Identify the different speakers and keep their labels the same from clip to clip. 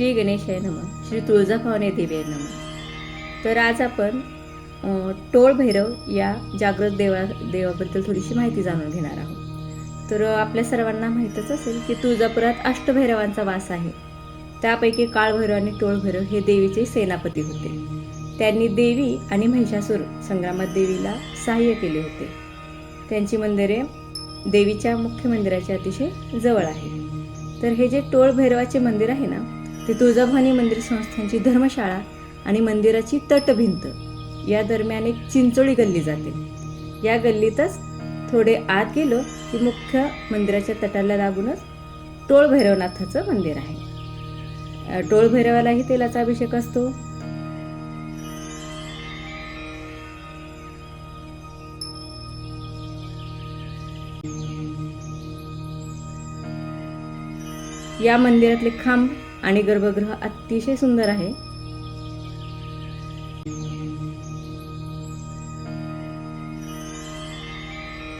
Speaker 1: श्री गणेशाय नम. श्री तुळजाभवानी देवी नम. तर आज आपण टोळ भैरव या जागृत देवा देवाबद्दल थोडीशी माहिती जाणून घेणार आहोत. तर आपल्या सर्वांना माहीतच असेल की तुळजापुरात अष्टभैरवांचा वास आहे. त्यापैकी काळभैरव आणि टोळभैरव हे देवीचे सेनापती होते. त्यांनी देवी आणि महिषासूर संग्रामात देवीला सहाय्य केले होते. त्यांची मंदिरे देवीच्या मुख्य मंदिराच्या अतिशय जवळ आहे तर हे जे टोळ भैरवाचे मंदिर आहे ना ते तुळजाभवानी मंदिर संस्थांची धर्मशाळा आणि मंदिराची तटभिंत. या दरम्यान एक चिंचोळी गल्ली जाते. या गल्लीतच थोडे आत गेलो की मुख्य मंदिराच्या तटाला लागूनच टोळ भैरवनाथाचं मंदिर आहे. टोळभैरवालाही टोळ भैरवालाही तेलाचा अभिषेक असतो. या मंदिरातले खांब आणि गर्भगृह अतिशय सुंदर आहे.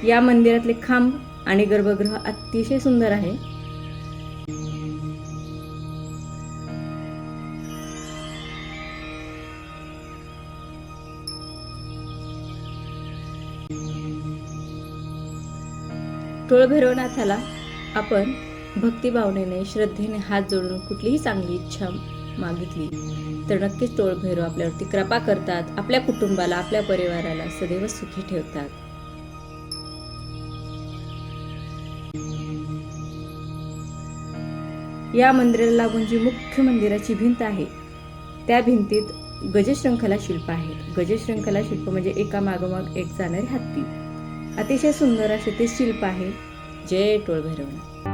Speaker 1: या मंदिरातले खांब आणि गर्भगृह अतिशय सुंदर आहे. टोळभैरवनाथाला आपण भक्तिभावनेने श्रद्धेने हात जोडून कुठलीही चांगली इच्छा मागितली तर नक्कीच टोळभैरव आपल्यावरती कृपा करतात आपल्या कुटुंबाला आपल्या परिवाराला सदैव सुखी ठेवतात. या मंदिराला लागून जी मुख्य मंदिराची भिंत आहे त्या भिंतीत गजशृंखला शिल्प आहेत. गजशृंखला शिल्प म्हणजे एका मागोमाग एक जाणारी हत्ती. अतिशय सुंदर असे ते शिल्प आहे. जय टोळभैरवनाथ